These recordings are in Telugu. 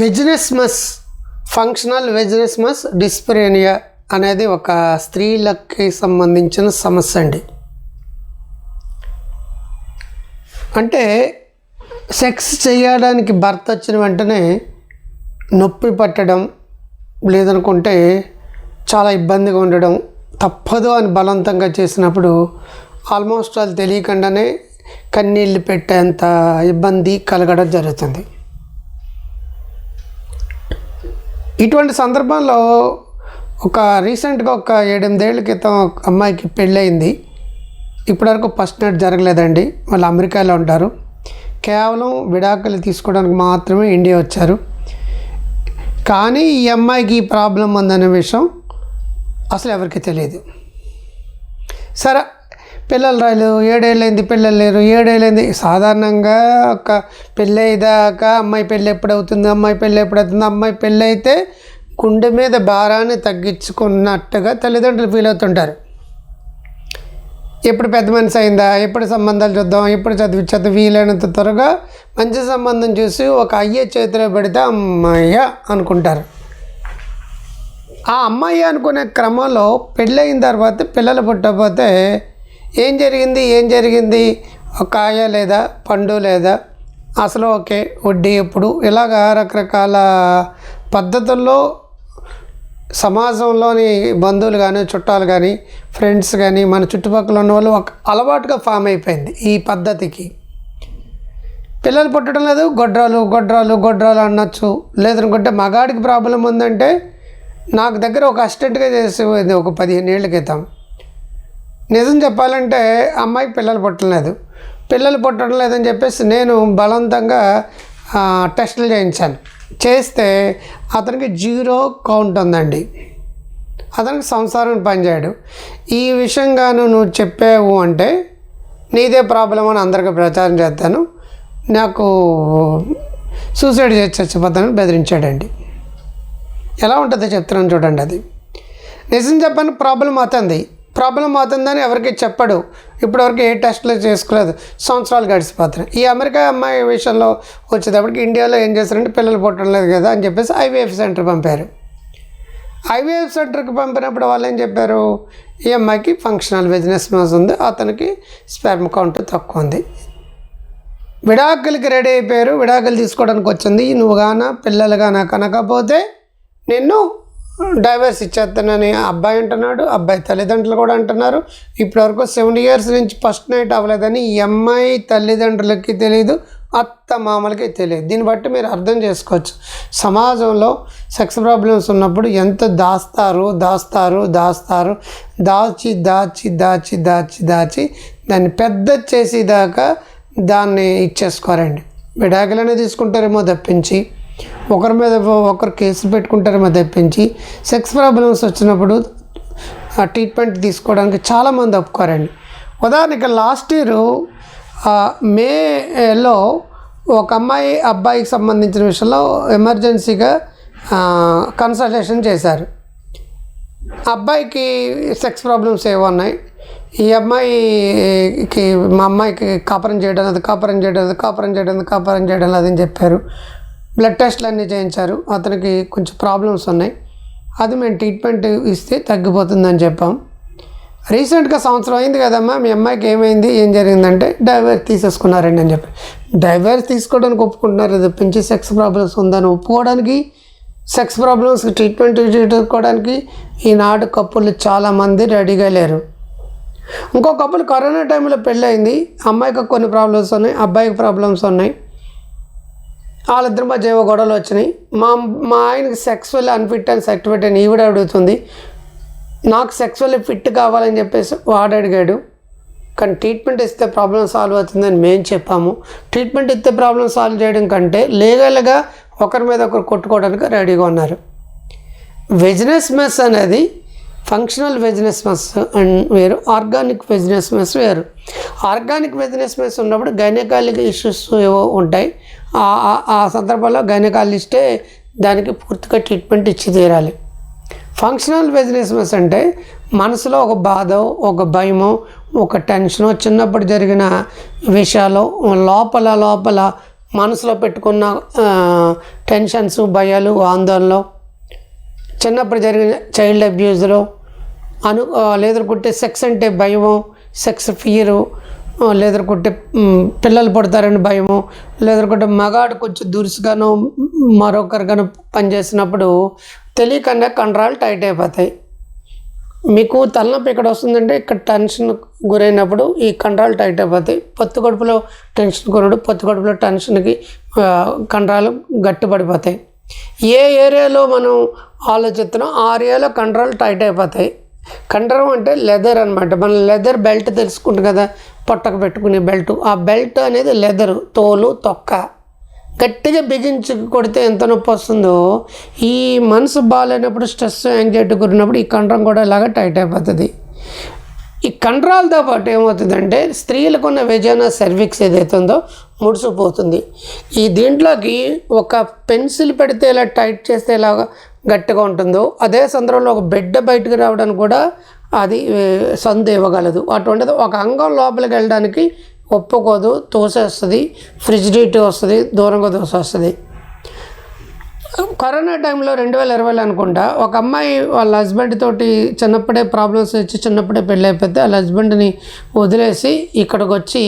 వెజినెస్మస్ ఫంక్షనల్ వెజినెస్మస్ డిస్ప్రేనియా అనేది ఒక స్త్రీలకి సంబంధించిన సమస్య అండి. అంటే సెక్స్ చేయడానికి భర్త వచ్చిన వెంటనే నొప్పి పట్టడం లేదనుకుంటే చాలా ఇబ్బందిగా ఉండడం తప్పదు అని బలవంతంగా చేసినప్పుడు ఆల్మోస్ట్ వాళ్ళు తెలియకుండానే కన్నీళ్ళు పెట్టేంత ఇబ్బంది కలగడం జరుగుతుంది. ఇటువంటి సందర్భంలో ఒక రీసెంట్గా ఒక ఏడెనిమిదేళ్ళ క్రితం ఒక అమ్మాయికి పెళ్ళయింది. ఇప్పటివరకు ఫస్ట్ నైట్ జరగలేదండి. వాళ్ళు అమెరికాలో ఉంటారు. కేవలం విడాకులు తీసుకోవడానికి మాత్రమే ఇండియా వచ్చారు. కానీ ఈ అమ్మాయికి ఈ ప్రాబ్లం ఉందనే విషయం అసలు ఎవరికి తెలియదు. సరే పిల్లలు రాలేదు ఏడేళ్ళైంది పిల్లలు లేరు ఏడేళ్ళైంది సాధారణంగా ఒక పెళ్ళి అయ్యేదాకా అమ్మాయి పెళ్ళి ఎప్పుడు అవుతుంది అమ్మాయి పెళ్ళి ఎప్పుడు అవుతుంది అమ్మాయి పెళ్ళి అయితే గుండె మీద భారాన్ని తగ్గించుకున్నట్టుగా తల్లిదండ్రులు ఫీల్ అవుతుంటారు. ఎప్పుడు పెద్ద మనిషి అయిందా ఎప్పుడు సంబంధాలు చూద్దాం ఎప్పుడు చదివించదు వీలైనంత త్వరగా మంచి సంబంధం చూసి ఒక అయ్యే చేతిలో పెడితే అమ్మాయ అనుకుంటారు. ఆ అమ్మాయి అనుకునే క్రమంలో పెళ్ళయిన తర్వాత పిల్లలు పుట్టకపోతే ఏం జరిగింది? ఏం జరిగింది? ఒక కాయ లేదా పండు లేదా? అసలు ఓకే వడ్డీ ఎప్పుడు? ఇలాగా రకరకాల పద్ధతుల్లో సమాజంలోని బంధువులు కానీ చుట్టాలు కానీ ఫ్రెండ్స్ కానీ మన చుట్టుపక్కల ఉన్న వాళ్ళు ఒక అలవాటుగా ఫామ్ అయిపోయింది ఈ పద్ధతికి. పిల్లలు పుట్టడం లేదు గొడ్రాలు గొడ్రాలు గొడ్రాలు అనొచ్చు. లేదనుకుంటే మగాడికి ప్రాబ్లం ఉందంటే నాకు దగ్గర ఒక అసిస్టెంట్గా చేసేది ఒక పదిహేను ఏళ్ళ క్రితం. నిజం చెప్పాలంటే అమ్మాయికి పిల్లలు పుట్టలేదు పిల్లలు పుట్టడం లేదని చెప్పేసి నేను బలవంతంగా టెస్టులు చేయించాను. చేస్తే అతనికి జీరో కౌంట్ ఉందండి. అతనికి సంసారం పనిచేయడు. ఈ విషయంగాను నువ్వు చెప్పావు అంటే నీదే ప్రాబ్లం అని అందరికీ ప్రచారం చేస్తాను. నాకు సూసైడ్ చేసి చచ్చిపోతానని బెదిరించాడండి. ఎలా ఉంటుందో చెప్తున్నాను చూడండి అది. నిజం చెప్పాను ప్రాబ్లం అవుతుంది ప్రాబ్లం అవుతుందని ఎవరికి చెప్పడు. ఇప్పటివరకు ఏ టెస్ట్లు చేసుకోలేదు. సంవత్సరాలు గడిచిపోతున్నాయి. ఈ అమెరికా అమ్మాయి విషయంలో వచ్చేటప్పటికి ఇండియాలో ఏం చేస్తారంటే పిల్లలు పుట్టడం లేదు కదా అని చెప్పేసి ఐవీఎఫ్ సెంటర్ పంపారు. ఐవీఎఫ్ సెంటర్కి పంపినప్పుడు వాళ్ళు ఏం చెప్పారు? ఈ అమ్మాయికి ఫంక్షనల్ బిజినెస్ మ్యాస్ ఉంది. అతనికి స్పెర్మ్ కౌంట్ తక్కువ ఉంది. విడాకులకి రెడీ అయిపోయారు. విడాకులు తీసుకోవడానికి వచ్చింది. నువ్వు గాన పిల్లలు గాన కనకపోతే నిన్ను డైవర్స్ ఇచ్చేస్తానని అబ్బాయి అంటున్నాడు అబ్బాయి తల్లిదండ్రులు కూడా అంటున్నారు. ఇప్పటివరకు సెవెన్ ఇయర్స్ నుంచి ఫస్ట్ నైట్ అవ్వలేదని ఈ అమ్మాయి తల్లిదండ్రులకి తెలియదు అత్త మామలకి తెలియదు దీన్ని బట్టి మీరు అర్థం చేసుకోవచ్చు. సమాజంలో సెక్స్ ప్రాబ్లమ్స్ ఉన్నప్పుడు ఎంత దాస్తారు దాస్తారు దాస్తారు దాచి దాచి దాచి దాచి దాచి దాన్ని పెద్ద చేసేదాకా దాన్ని ఇచ్చేసుకోరండి. విడాకులనే తీసుకుంటారేమో తప్పించి. ఒకరి మీద ఒకరు కేసులు పెట్టుకుంటారేమో తప్పించి సెక్స్ ప్రాబ్లమ్స్ వచ్చినప్పుడు ఆ ట్రీట్మెంట్ తీసుకోవడానికి చాలామంది ఒప్పుకోరండి. ఉదాహరణకి లాస్ట్ ఇయర్ మేలో ఒక అమ్మాయి అబ్బాయికి సంబంధించిన విషయంలో ఎమర్జెన్సీగా కన్సల్టేషన్ చేశారు. అబ్బాయికి సెక్స్ ప్రాబ్లమ్స్ ఏవో ఉన్నాయి. ఈ అమ్మాయికి మా అమ్మాయికి కాపురం చేయడం అది కాపురం చేయడం అది కాపురం చేయడం అది కాపురం చేయడం అని చెప్పారు. బ్లడ్ టెస్ట్లు అన్నీ చేయించారు. అతనికి కొంచెం ప్రాబ్లమ్స్ ఉన్నాయి. అది మేము ట్రీట్మెంట్ ఇస్తే తగ్గిపోతుందని చెప్పాం. రీసెంట్గా సంవత్సరం అయింది కదమ్మా మీ అమ్మాయికి ఏమైంది ఏం జరిగిందంటే డైవర్స్ తీసేసుకున్నారండి అని చెప్పి. డైవర్స్ తీసుకోవడానికి ఒప్పుకుంటున్నారు తప్పించి సెక్స్ ప్రాబ్లమ్స్ ఉందని ఒప్పుకోవడానికి సెక్స్ ప్రాబ్లమ్స్ ట్రీట్మెంట్ చేసుకోవడానికి ఈనాడు కప్పులు చాలామంది రెడీగా లేరు. ఇంకో కప్పులు కరోనా టైంలో పెళ్ళయింది. అమ్మాయికి కొన్ని ప్రాబ్లమ్స్ ఉన్నాయి అబ్బాయికి ప్రాబ్లమ్స్ ఉన్నాయి. వాళ్ళిద్దరి మధ్య ఏవో గొడవలు వచ్చినాయి. మా మా ఆయనకి సెక్స్వల్ అన్ఫిట్ అని సర్టిఫికేట్ అని ఈవిడ అడుగుతుంది. నాకు సెక్స్వల్ ఫిట్ కావాలని చెప్పేసి వాడు అడిగాడు. కానీ ట్రీట్మెంట్ ఇస్తే ప్రాబ్లం సాల్వ్ అవుతుందని మేము చెప్పాము. ట్రీట్మెంట్ ఇస్తే ప్రాబ్లం సాల్వ్ చేయడం కంటే లీగల్గా ఒకరి మీద ఒకరు కొట్టుకోవడానికి రెడీగా ఉన్నారు. బిజినెస్ మెస్ అనేది ఫంక్షనల్ బిజినెస్ మెస్ అండ్ వేరు. ఆర్గానిక్ బిజినెస్ మెస్ వేరు. ఆర్గానిక్ బిజినెస్ మెస్ ఉన్నప్పుడు గైనకాలిక్ ఇష్యూస్ ఏవో ఉంటాయి. ఆ- ఆ- సందర్భంలో గైనకాలజిస్టే దానికి పూర్తిగా ట్రీట్మెంట్ ఇచ్చి తీరాలి. ఫంక్షనల్ బిజినెస్ మెస్ అంటే మనసులో ఒక బాధ ఒక భయమో ఒక టెన్షనో చిన్నప్పుడు జరిగిన విషయాలు లోపల లోపల మనసులో పెట్టుకున్న టెన్షన్స్ భయాలు ఆందోళనలు చిన్నప్పుడు జరిగిన చైల్డ్ అబ్యూజ్లో అను లేదనుకుంటే సెక్స్ అంటే భయము సెక్స్ ఫియరు లేదనుకుంటే పిల్లలు పుడతారని భయము లేదనుకుంటే మగాడు కొంచెం దురుసుగాను మరొకరిగాను పనిచేసినప్పుడు తెలియకుండా కండరాలు టైట్ అయిపోతాయి. మీకు తలనొప్పి ఇక్కడ వస్తుందంటే ఇక్కడ టెన్షన్ గురైనప్పుడు ఈ కండరాలు టైట్ అయిపోతాయి. పొత్తు కడుపులో టెన్షన్ కొనడు పొత్తు కడుపులో టెన్షన్కి కండరాలు గట్టిపడిపోతాయి. ఏ ఏరియాలో మనం ఆలోచిస్తున్నాం ఆ ఏరియాలో కండరాలు టైట్ అయిపోతాయి. కండరం అంటే లెదర్ అనమాట మనం లెదర్ బెల్ట్ తెలుసుకుంటాం కదా పొట్టకు పెట్టుకునే బెల్ట్. ఆ బెల్ట్ అనేది లెదరు తోలు తొక్క. గట్టిగా బిగించి కొడితే ఎంత నొప్పి వస్తుందో ఈ మనసు బాగాలేనప్పుడు స్ట్రెస్ యాంగ్జైటీ గురినప్పుడు ఈ కండరం కూడా ఇలాగ టైట్ అయిపోతుంది. ఈ కండరాలతో పాటు ఏమవుతుందంటే స్త్రీలకు ఉన్న వెజానా సర్విక్స్ ఏదైతే ఉందో ముడిసిపోతుంది ఈ దీంట్లోకి ఒక పెన్సిల్ పెడితే ఇలా టైట్ చేస్తే ఇలా గట్టిగా ఉంటుందో అదే సందర్భంలో ఒక బిడ్డ బయటకు రావడానికి కూడా అది సందు ఇవ్వగలదు. అటువంటిది ఒక అంగం లోపలికి వెళ్ళడానికి ఒప్పుకోదు తోసేస్తుంది ఫ్రిజిడిటీ వస్తుంది దూరంగా తోసేస్తుంది. కరోనా టైంలో రెండు వేల ఇరవైలో అనుకుంటా ఒక అమ్మాయి వాళ్ళ హస్బెండ్ తోటి చిన్నప్పుడే ప్రాబ్లమ్స్ వచ్చి చిన్నప్పుడే పెళ్ళి అయిపోతే వాళ్ళ హస్బెండ్ని వదిలేసి ఇక్కడికి వచ్చి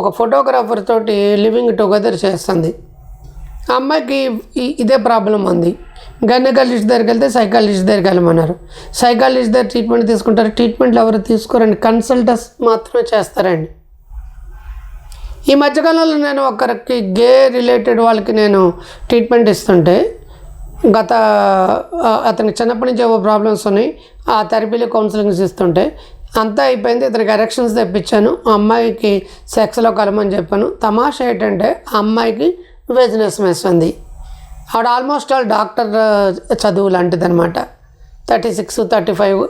ఒక ఫోటోగ్రాఫర్ తోటి లివింగ్ టుగెదర్ చేస్తుంది. ఆ అమ్మాయికి ఇదే ప్రాబ్లం ఉంది. గైనకాలజిస్ట్ దగ్గరికి వెళ్తే సైకాలజిస్ట్ దగ్గరికి వెళ్ళమన్నారు. సైకాలజిస్ట్ దగ్గర ట్రీట్మెంట్ తీసుకుంటారు ట్రీట్మెంట్లు ఎవరు తీసుకోరండి కన్సల్టర్స్ మాత్రమే చేస్తారండి. ఈ మధ్యకాలంలో నేను ఒకరికి గే రిలేటెడ్ వాళ్ళకి నేను ట్రీట్మెంట్ ఇస్తుంటే గత అతనికి చిన్నప్పటి నుంచి ఏవో ప్రాబ్లమ్స్ ఉన్నాయి. ఆ థెరపీలో కౌన్సిలింగ్స్ ఇస్తుంటే అంతా అయిపోయింది. ఇతనికి ఎరెక్షన్స్ తెప్పించాను. ఆ అమ్మాయికి సెక్స్లో కలమని చెప్పాను. తమాషా ఏంటంటే ఆ అమ్మాయికి బిజినెస్ మెస్ ఉంది. ఆవిడ ఆల్మోస్ట్ ఆల్ డాక్టర్ చదువు లాంటిది అనమాట thirty six thirty five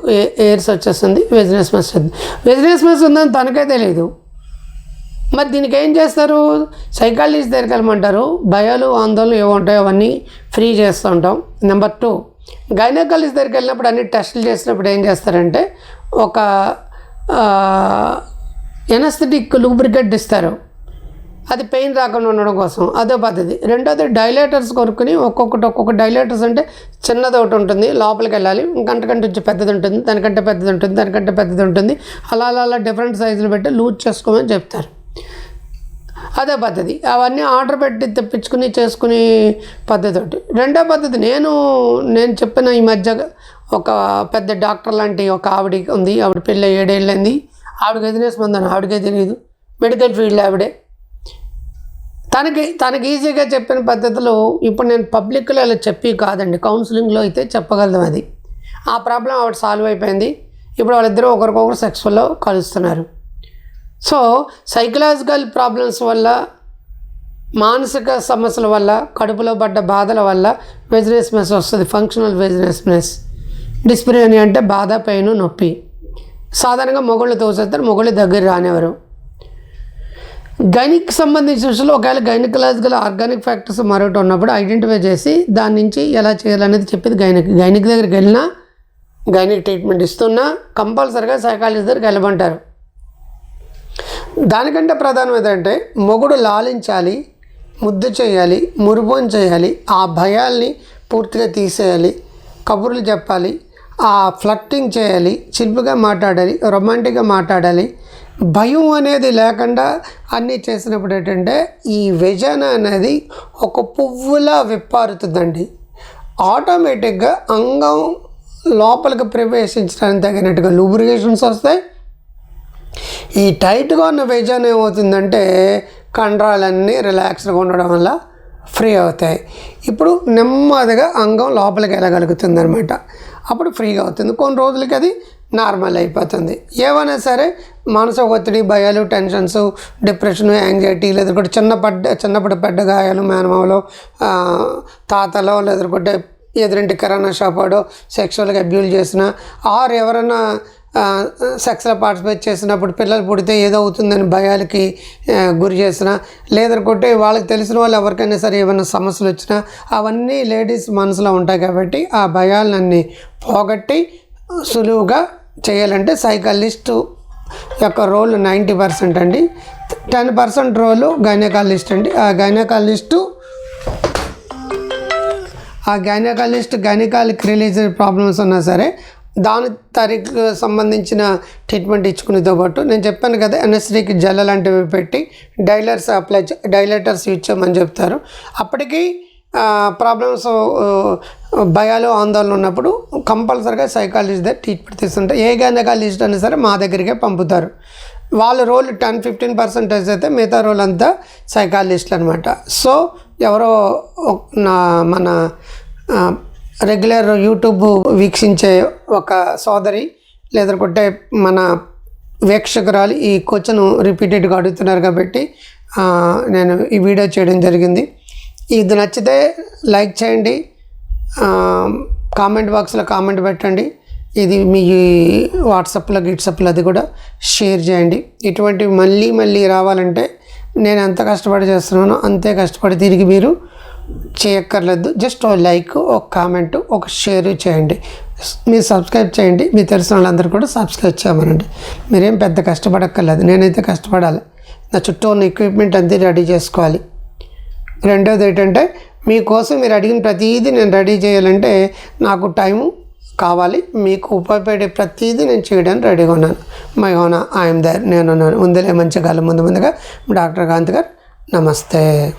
years వచ్చేస్తుంది. వెజినెస్ మెస్ ఉంది వెజినెస్ మెస్ ఉందని తనకే తెలియదు మరి దీనికి ఏం చేస్తారు? సైకాలజిస్ట్ దగ్గరికి వెళ్ళమంటారు. భయాలు ఆందోళనలు ఏవో ఉంటాయో అవన్నీ ఫ్రీ చేస్తూ ఉంటాం. నెంబర్ టూ గైనకాలజిస్ట్ దగ్గరికి వెళ్ళినప్పుడు అన్ని టెస్టులు చేసినప్పుడు ఏం చేస్తారంటే ఒక ఎనస్థెటిక్ లూబ్రికేట్ ఇస్తారు. అది పెయిన్ రాకుండా ఉండడం కోసం. అదో పద్ధతి. రెండోది డైలేటర్స్ కొనుక్కుని ఒక్కొక్కటి ఒక్కొక్క డైలేటర్స్ అంటే చిన్నది ఒకటి ఉంటుంది. లోపలికి వెళ్ళాలి. ఇంకంటకంటే కొంచెం పెద్దది ఉంటుంది. దానికంటే పెద్దది ఉంటుంది. దానికంటే పెద్దది ఉంటుంది. అలా అలా అలా డిఫరెంట్ సైజులు పెట్టి లూజ్ చేసుకోమని చెప్తారు. అదే పద్ధతి. అవన్నీ ఆర్డర్ పెట్టి తెప్పించుకుని చేసుకునే పద్ధతి ఒకటి రెండో పద్ధతి నేను నేను చెప్పిన ఈ మధ్య ఒక పెద్ద డాక్టర్ లాంటి ఒక ఆవిడ ఉంది. ఆవిడ పెళ్ళి ఏడేళ్ళైంది. ఆవిడకి ఎదినేసి ఉందని ఆవిడకే తెలియదు మెడికల్ ఫీల్డ్ ఆవిడే. తనకి తనకి ఈజీగా చెప్పిన పద్ధతిలో ఇప్పుడు నేను పబ్లిక్లో ఇలా చెప్పి కాదండి కౌన్సిలింగ్లో అయితే చెప్పగలం అది. ఆ ప్రాబ్లం ఆవిడ సాల్వ్ అయిపోయింది. ఇప్పుడు వాళ్ళిద్దరూ ఒకరికొకరు సెక్స్ఫుల్లో కలుస్తున్నారు. సో సైకలాజికల్ ప్రాబ్లమ్స్ వల్ల మానసిక సమస్యల వల్ల కడుపులో పడ్డ బాధల వల్ల వెజినెస్నెస్ వస్తుంది ఫంక్షనల్ వెజినెస్నెస్ డిస్ప్రేనియా అంటే బాధ పెయిన్ నొప్పి. సాధారణంగా మొగుళ్ళు తోసేస్తారు మొగుళ్ళు దగ్గర రానివ్వరు. గైనిక్ సంబంధించిన విషయంలో ఒకవేళ గైనకలాజికల్ ఆర్గానిక్ ఫ్యాక్టర్స్ మరొకటి ఉన్నప్పుడు ఐడెంటిఫై చేసి దాని నుంచి ఎలా చేయాలనేది చెప్పేది గైనిక్. గైనిక్ దగ్గరికి వెళ్ళినా గైనిక్ ట్రీట్మెంట్ ఇస్తున్నా కంపల్సరిగా సైకాలజిస్ట్ దగ్గరికి వెళ్ళమంటారు. దానికంటే ప్రధానం ఏంటంటే మొగుడు లాలించాలి ముద్దు చేయాలి మురుబోన్ చేయాలి ఆ భయాల్ని పూర్తిగా తీసేయాలి కబుర్లు చెప్పాలి ఆ ఫ్లట్టింగ్ చేయాలి చిల్పుగా మాట్లాడాలి రొమాంటిక్గా మాట్లాడాలి. భయం అనేది లేకుండా అన్నీ చేసినప్పుడు ఏంటంటే ఈ వ్యజన అనేది ఒక పువ్వులా విప్పారుతుందండి. ఆటోమేటిక్గా అంగం లోపలికి ప్రవేశించడానికి తగినట్టుగా లూబ్రికేషన్స్ వస్తాయి ఈ టైట్గా ఉన్న వెజన్ ఏమవుతుందంటే కండరాలన్నీ రిలాక్స్డ్గా ఉండడం వల్ల ఫ్రీ అవుతాయి. ఇప్పుడు నెమ్మదిగా అంగం లోపలికి వెళ్ళగలుగుతుంది అనమాట అప్పుడు ఫ్రీగా అవుతుంది. కొన్ని రోజులకి అది నార్మల్ అయిపోతుంది. ఏమైనా సరే మానసిక ఒత్తిడి భయాలు టెన్షన్స్ డిప్రెషన్ యాంగ్జైటీ లేదంటే చిన్న పడ్డ చిన్నప్పుడు పెద్ద గాయాలు మేనమావలో తాతలో లేదంటే ఎదురింటి కిరాణా షాపాడో సెక్షువల్గా అబ్యూల్ చేసిన ఆర్ ఎవరైనా సెక్స్లో పార్టిసిపేట్ చేసినప్పుడు పిల్లలు పుడితే ఏదో అవుతుందని భయాలకి గురి చేసిన లేదనుకుంటే వాళ్ళకి తెలిసిన వాళ్ళు ఎవరికైనా సరే ఏమైనా సమస్యలు వచ్చినా అవన్నీ లేడీస్ మనసులో ఉంటాయి కాబట్టి ఆ భయాలన్నీ పోగొట్టి సులువుగా చేయాలంటే సైకాలజిస్టు యొక్క రోల్ నైంటీ పర్సెంట్ అండి. టెన్ పర్సెంట్ రోలు గైనకాలజిస్ట్ అండి. ఆ గైనకాలజిస్టు ఆ గైనకాలజిస్ట్ గైనకాలిక్ రిలీజన్ ప్రాబ్లమ్స్ ఉన్నా సరే దాని తరికి సంబంధించిన ట్రీట్మెంట్ ఇచ్చుకునేతో పాటు నేను చెప్పాను కదా ఎన్ఎస్డికి జల్ల లాంటివి పెట్టి డైలర్స్ అప్లై చే- ఇచ్చామని చెప్తారు. అప్పటికి ప్రాబ్లమ్స్ భయాలు ఆందోళన ఉన్నప్పుడు కంపల్సరీగా సైకాలజిస్ట్ దగ్గర ట్రీట్మెంట్ తీసుకుంటారు ఏ గైనకాలజిస్ట్ అయినా సరే మా దగ్గరికే పంపుతారు. వాళ్ళ రోల్ టెన్ ఫిఫ్టీన్ పర్సెంటేజ్ అయితే మిగతా రోల్ అంతా సైకాలజిస్ట్లు అనమాట సో ఎవరో నా మన రెగ్యులర్ యూట్యూబ్ వీక్షించే ఒక సోదరి లేదనుకుంటే మన వీక్షకురాలు ఈ క్వశ్చన్ రిపీటెడ్గా అడుగుతున్నారు కాబట్టి నేను ఈ వీడియో చేయడం జరిగింది. ఇది నచ్చితే లైక్ చేయండి కామెంట్ బాక్స్లో కామెంట్ పెట్టండి. ఇది మీ వాట్సాప్లో గిట్సప్లో అది కూడా షేర్ చేయండి. ఇటువంటివి మళ్ళీ మళ్ళీ రావాలంటే నేను ఎంత కష్టపడి చేస్తున్నానో అంతే కష్టపడి తిరిగి మీరు చేయక్కర్లేదు. జస్ట్ ఓ లైక్ ఒక కామెంట్ ఒక షేర్ చేయండి. మీరు సబ్స్క్రైబ్ చేయండి. మీ తెలిసిన వాళ్ళందరూ కూడా సబ్స్క్రైబ్ చేయమనండి. మీరేం పెద్ద కష్టపడక్కర్లేదు. నేనైతే కష్టపడాలి. నా చుట్టూ ఉన్న ఎక్విప్మెంట్ అంతా రెడీ చేసుకోవాలి. రెండోది ఏంటంటే మీకోసం మీరు అడిగిన ప్రతిదీ నేను రెడీ చేయాలంటే నాకు టైము కావాలి. మీకు ఉపయోగపడే ప్రతిదీ నేను చేయడానికి రెడీగా ఉన్నాను. మై హోనా ఐఎమ్ దర్ నేను ఉన్నాను మంచి కాలం. ముందు ముందుగా డాక్టర్ కాంత్ గారు నమస్తే.